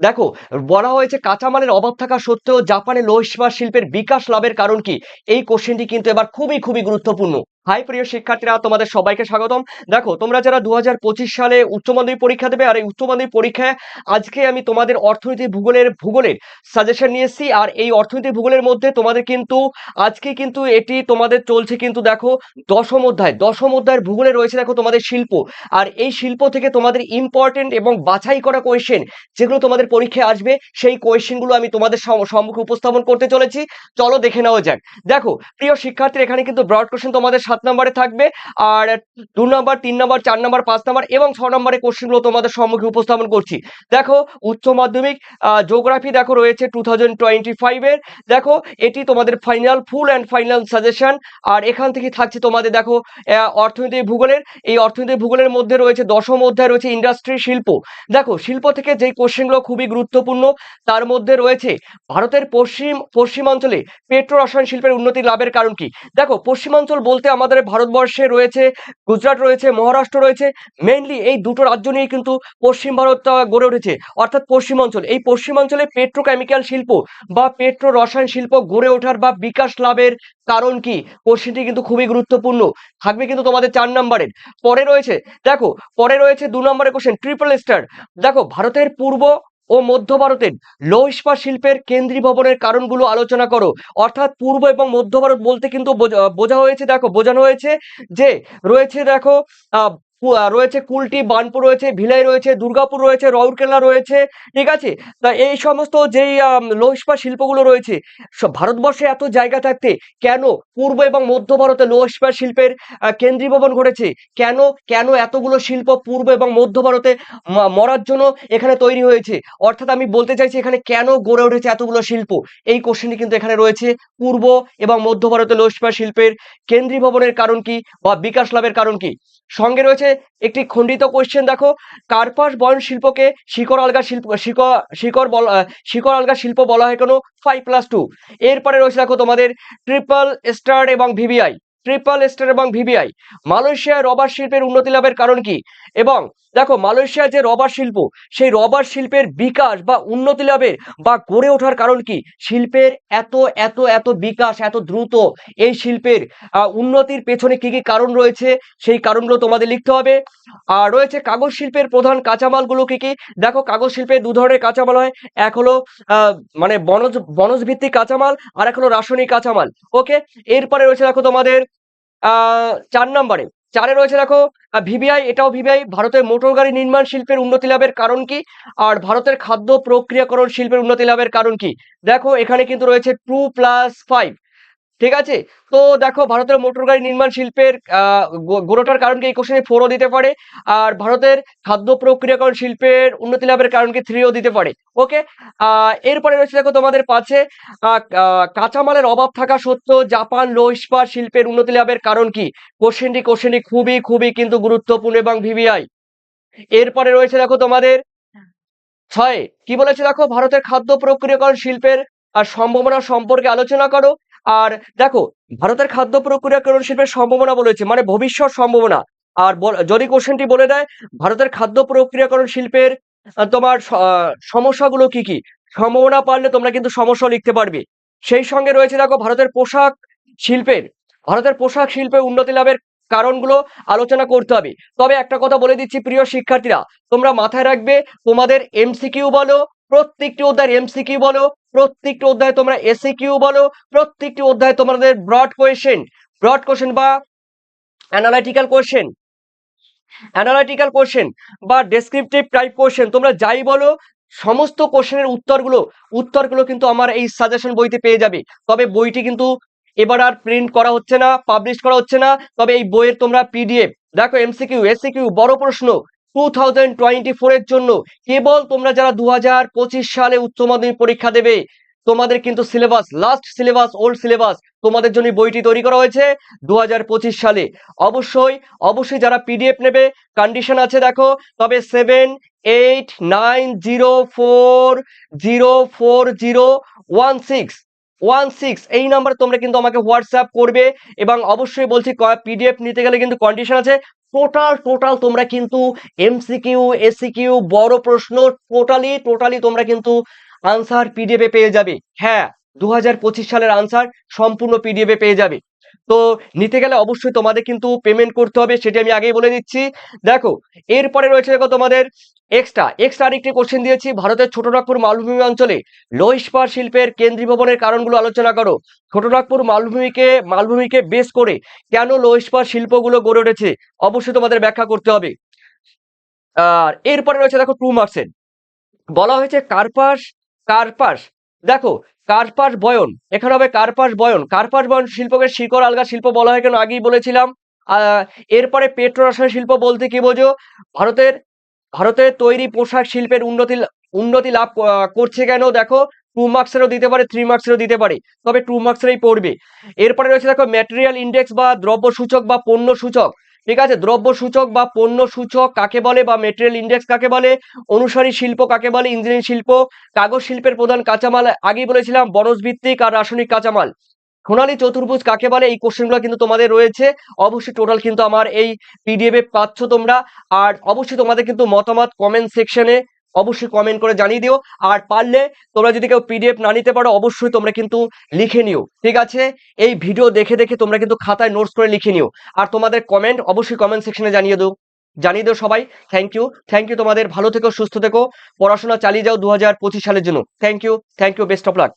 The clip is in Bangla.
দেখো, বলা হয়েছে কাঁচামালের অভাব থাকা সত্ত্বেও জাপানে লৌহ শিল্পের বিকাশ লাভের কারণ কি? এই কোশ্চেনটি কিন্তু এবার খুবই খুবই গুরুত্বপূর্ণ। হাই প্রিয় শিক্ষার্থীরা, তোমাদের সবাইকে স্বাগতম। দেখো, তোমরা যারা দু হাজার পঁচিশ সালে উচ্চ মাধ্যমিক পরীক্ষা দেবে আর এই উচ্চ মাধ্যমিক পরীক্ষায় আজকে আমি তোমাদের অর্থনীতি ভূগোলের ভূগোলের সাজেশন নিয়ে আর এই অর্থনীতি ভূগোলের মধ্যে তোমাদের কিন্তু আজকে কিন্তু এটি তোমাদের চলছে কিন্তু দেখো, দশম অধ্যায়। দশম অধ্যায়ের ভূগোলে রয়েছে দেখো তোমাদের শিল্প। আর এই শিল্প থেকে তোমাদের ইম্পর্টেন্ট এবং বাছাই করা কোয়েশ্চেন যেগুলো তোমাদের পরীক্ষায় আসবে, সেই কোয়েশ্চেনগুলো আমি তোমাদের সম- সম্মুখে উপস্থাপন করতে চলেছি। চলো দেখে নেওয়া যাক। দেখো, প্রিয় শিক্ষার্থী এখানে কিন্তু ব্রড কোয়েশ্চেন তোমাদের সাত নম্বরে থাকবে, আর দু নম্বর, তিন নম্বর, চার নম্বর, পাঁচ নম্বর এবং ছ নম্বরের কোশ্চেনগুলো তোমাদের সম্মুখে উপস্থাপন করছি। দেখো, উচ্চ মাধ্যমিক জিওগ্রাফি দেখো রয়েছে টু থাউজেন্ড টোয়েন্টি ফাইভের দেখো, এটি তোমাদের final full and final suggestion আর এখান থেকে থাকছে তোমাদের দেখো অর্থনীতি ভূগোলের। এই অর্থনীতি ভূগোলের মধ্যে রয়েছে দশম অধ্যায়, রয়েছে ইন্ডাস্ট্রি শিল্প। দেখো, শিল্প থেকে যেই কোশ্চেনগুলো খুবই গুরুত্বপূর্ণ, তার মধ্যে রয়েছে ভারতের পশ্চিম, পশ্চিমাঞ্চলে পেট্রো রসায়ন শিল্পের উন্নতি লাভের কারণ কি? দেখো, পশ্চিমাঞ্চল বলতে আমাদের ভারতবর্ষে রয়েছে, গুজরাট রয়েছে, মহারাষ্ট্র রয়েছে মেইনলি এই দুটো রাজ্য নিয়ে কিন্তু পশ্চিম ভারত গড়ে উঠেছে। অর্থাৎ পশ্চিমাঞ্চল। এই পশ্চিমাঞ্চলে পেট্রোকেমিক্যাল শিল্প বা পেট্রো রসায়ন শিল্প গড়ে ওঠার বা বিকাশ লাভের কারণ কি? কোশ্চেনটি কিন্তু খুবই গুরুত্বপূর্ণ। থাকবে কিন্তু তোমাদের চার নম্বরের। পরে রয়েছে, দেখো, পরে রয়েছে দু নম্বরের কোশ্চেন ট্রিপল স্টার দেখো, ভারতের পূর্ব ও মধ্য ভারতের লৌহ ইস্পাত শিল্পের কেন্দ্রীয় ভবনের কারণগুলো আলোচনা করো। অর্থাৎ পূর্ব এবং মধ্য ভারত বলতে কিন্তু বোঝা- হয়েছে, দেখো, বোঝানো হয়েছে যে রয়েছে, দেখো রয়েছে কুলটি বানপুর রয়েছে ভিলাই রয়েছে দুর্গাপুর রয়েছে রাউরকেলা রয়েছে ঠিক আছে? তা এই সমস্ত যেই লৌহ ইস্পাত শিল্পগুলো রয়েছে ভারতবর্ষে এত জায়গা থাকতে কেন পূর্ব এবং মধ্য ভারতে লৌহ ইস্পাত শিল্পের আহ, কেন্দ্রীয় ভবন ঘটেছে? কেন কেন এতগুলো শিল্প পূর্ব এবং মধ্য ভারতে মরার জন্য এখানে তৈরি হয়েছে? অর্থাৎ আমি বলতে চাইছি এখানে কেন গড়ে উঠেছে এতগুলো শিল্প? এই কোশ্চেনটি কিন্তু এখানে রয়েছে। পূর্ব এবং মধ্য ভারতে লৌহ ইস্পাত শিল্পের কেন্দ্রীয় ভবনের কারণ কি বা বিকাশ লাভের কারণ কি? সঙ্গে রয়েছে একটি খণ্ডিত কোয়েশ্চেন দেখো। কার্পাস বয়ন শিল্পকে শিকড় আলগা শিল্প, শিকড় শিকড় বল শিকড় আলগা শিল্প বলা হয় কেন? ফাইভ প্লাস টু এরপরে রয়েছে, দেখো তোমাদের ট্রিপল স্টার এবং ভিভিআই ট্রিপল স্টার এবং ভিভিআই মালয়েশিয়ায় রবার শিল্পের উন্নতি লাভের কারণ কি? এবং দেখো মালয়েশিয়ার যে রবার শিল্প, সেই রবার শিল্পের বিকাশ বা উন্নতি লাভের বা গড়ে ওঠার কারণ কি? শিল্পের এত এত এত বিকাশ, এত দ্রুত এই শিল্পের উন্নতির পেছনে কি কি কারণ রয়েছে? সেই কারণগুলো তোমাদের লিখতে হবে। আর রয়েছে কাগজ শিল্পের প্রধান কাঁচামালগুলো কি কি? দেখো, কাগজ শিল্পে দু ধরনের কাঁচামাল হয়। এক হলো মানে বনজ বনজ ভিত্তিক কাঁচামাল আর এক হলো রাসায়নিক কাঁচামাল। ওকে? এরপরে রয়েছে, দেখো তোমাদের চার নম্বরে। চারে রয়েছে দেখো ভিভিআই এটাও ভিভিআই ভারতের মোটর গাড়ি নির্মাণ শিল্পের উন্নতি লাভের কারণ কি? আর ভারতের খাদ্য প্রক্রিয়াকরণ শিল্পের উন্নতি লাভের কারণ কি? দেখো, এখানে কিন্তু রয়েছে টু প্লাস ফাইভ ঠিক আছে? তো দেখো ভারতের মোটর গাড়ি নির্মাণ শিল্পের আহ, গো- গড়ে কারণ কি? এই কোশ্চেনে ফোরও দিতে পারে। আর ভারতের খাদ্য প্রক্রিয়াকরণ শিল্পের উন্নতি লাভের কারণ কি? থ্রিও দিতে পারে। ওকে এরপরে রয়েছে দেখো তোমাদের পাচ্ছে কাঁচামালের অভাব থাকা সত্ত্বেও জাপান লৌহ ইস্পাত শিল্পের উন্নতি লাভের কারণ কি? কোশ্চেনটি কোশ্চেনটি খুবই খুবই কিন্তু গুরুত্বপূর্ণ এবং ভিভিআই এরপরে রয়েছে দেখো তোমাদের ছয়। কি বলেছে দেখো? ভারতের খাদ্য প্রক্রিয়াকরণ শিল্পের আর সম্ভাবনা সম্পর্কে আলোচনা করো। আর দেখো, ভারতের খাদ্য প্রক্রিয়াকরণ শিল্পের সম্ভাবনা বলেছে মানে ভবিষ্যৎ সম্ভাবনা। আর যদি কোশ্চেনটি বলে দেয়, ভারতের খাদ্য প্রক্রিয়াকরণ শিল্পের তোমার সমস্যাগুলো কি কি? সম্ভাবনা পারলে তোমরা কিন্তু সমস্যা লিখতে পারবে। সেই সঙ্গে রয়েছে দেখো, ভারতের পোশাক শিল্পের, ভারতের পোশাক শিল্পে উন্নতি লাভের কারণগুলো আলোচনা করতে হবে। তবে একটা কথা বলে দিচ্ছি, প্রিয় শিক্ষার্থীরা, তোমরা মাথায় রাখবে, তোমাদের এমসিকিউ বলো, প্রত্যেকটি অধ্যায়ের এমসিকিউ বলো প্রত্যেকটি অধ্যায়ে তোমরা এসি কিউ বলো, প্রত্যেকটি অধ্যায়ে তোমাদের ব্রড কোয়েশ্চেন ব্রড কোশ্চেন বা অ্যানালাইটিক্যাল কোশ্চেন অ্যানালাইটিক্যাল কোশ্চেন বা ডেসক্রিপটিভ টাইপ কোশ্চেন তোমরা যাই বলো, সমস্ত কোশ্চেনের উত্তরগুলো উত্তরগুলো কিন্তু আমার এই সাজেশন বইতে পেয়ে যাবে। তবে বইটি কিন্তু এবার আর প্রিন্ট করা হচ্ছে না পাবলিশ করা হচ্ছে না। তবে এই বইয়ের তোমরা পিডিএফ দেখো এমসিকিউ এসিকিউ বড় প্রশ্ন। টু থাউজেন্ড টোয়েন্টি ফোরের জন্য কেবল তোমরা যারা দু হাজার পঁচিশ সালে উচ্চ মাধ্যমিক পরীক্ষা দেবে, তোমাদের কিন্তু syllabus last syllabus old syllabus তোমাদের জন্য বইটি তৈরি করা হয়েছে দু হাজার পঁচিশ সালে। অবশ্যই অবশ্যই যারা পিডিএফ নেবে কন্ডিশন আছে দেখো, তবে seven eight nine zero four zero four zero one six one six এই নাম্বার তোমরা কিন্তু আমাকে হোয়াটসঅ্যাপ করবে এবং অবশ্যই বলছি পিডিএফ নিতে গেলে কিন্তু কন্ডিশন আছে। টোটাল টোটাল তোমরা কিন্তু এমসিকিউ এসিকিউ বড় প্রশ্ন টোটালি টোটালি তোমরা কিন্তু আনসার পিডিএফে পেয়ে যাবে। হ্যাঁ দু হাজার পঁচিশ সালের আনসার সম্পূর্ণ পিডিএফে পেয়ে যাবে। তো নিতে গেলে অবশ্যই তোমাদের কিন্তু পেমেন্ট করতে হবে, সেটি আমি আগেই বলে দিচ্ছি দেখো, এরপরে রয়েছে দেখো তোমাদের এক্সট্রা এক্সট্রা আরেকটি কোশ্চেন দিয়েছি। ভারতের ছোটনাগপুর মালভূমি অঞ্চলে লৌহ শিল্পের কেন্দ্রীয় ভবনের কারণগুলো আলোচনা করো। ছোটনাগপুর মালভূমিকে মালভূমিকে বেস করে কেন লৌহ শিল্পগুলো গড়ে উঠেছে, অবশ্যই তোমাদের ব্যাখ্যা করতে হবে। আর এরপরে রয়েছে দেখো টু মার্কসের বলা হয়েছে কার্পাস কার্পাস দেখো কার্পাস বয়ন, এখানে হবে কার্পাস বয়ন। কার্পাস বয়ন শিল্পকে শিকড়, আলগা শিল্প বলা হয় কেন? আগেই বলেছিলাম। এরপরে পেট্রো রসায়ন শিল্প বলতে কি বোঝো? ভারতের ভারতের তৈরি পোশাক শিল্পের উন্নতি উন্নতি লাভ করছে কেন? দেখো, টু মার্কসেরও দিতে পারে, থ্রি মার্কসেরও দিতে পারে, তবে টু মার্কসেরই পড়বে। এরপরে রয়েছে দেখো, ম্যাটেরিয়াল ইন্ডেক্স বা দ্রব্য সূচক বা পণ্য সূচক ঠিক আছে দ্রব্য সূচক বা পণ্য সূচক কাকে বলে বা মেটেরিয়াল ইন্ডেক্স কাকে বলে, অনুসারী শিল্প কাকে বলে ইঞ্জিনিয়ারিং শিল্প, কাগজ শিল্পের প্রধান কাঁচামাল, আগেই বলেছিলাম বনজ ভিত্তিক আর রাসায়নিক কাঁচামাল। সোনালী চতুর্ভুজ কাকে বলে, এই কোশ্চেনগুলো কিন্তু তোমাদের রয়েছে। অবশ্যই টোটাল কিন্তু আমার এই পিডিএফ পাচ্ছ তোমরা। আর অবশ্যই তোমাদের কিন্তু মতামত কমেন্ট সেকশনে অবশ্যই কমেন্ট করে জানিয়ে দিও। আর পারলে তোমরা যদি কেউ পিডিএফ না নিতে পারো, অবশ্যই তোমরা কিন্তু লিখে নিও। ঠিক আছে? এই ভিডিও দেখে দেখে তোমরা কিন্তু খাতায় নোটস করে লিখে নিও। আর তোমাদের কমেন্ট অবশ্যই কমেন্ট সেকশনে জানিয়ে দিও। জানিয়ে দিও সবাই। থ্যাংক ইউ থ্যাংক ইউ তোমাদের। ভালো থেকো, সুস্থ থেকো। পড়াশোনা চালিয়ে যাও দু হাজার পঁচিশ সালের জন্য। Thank you thank you best of luck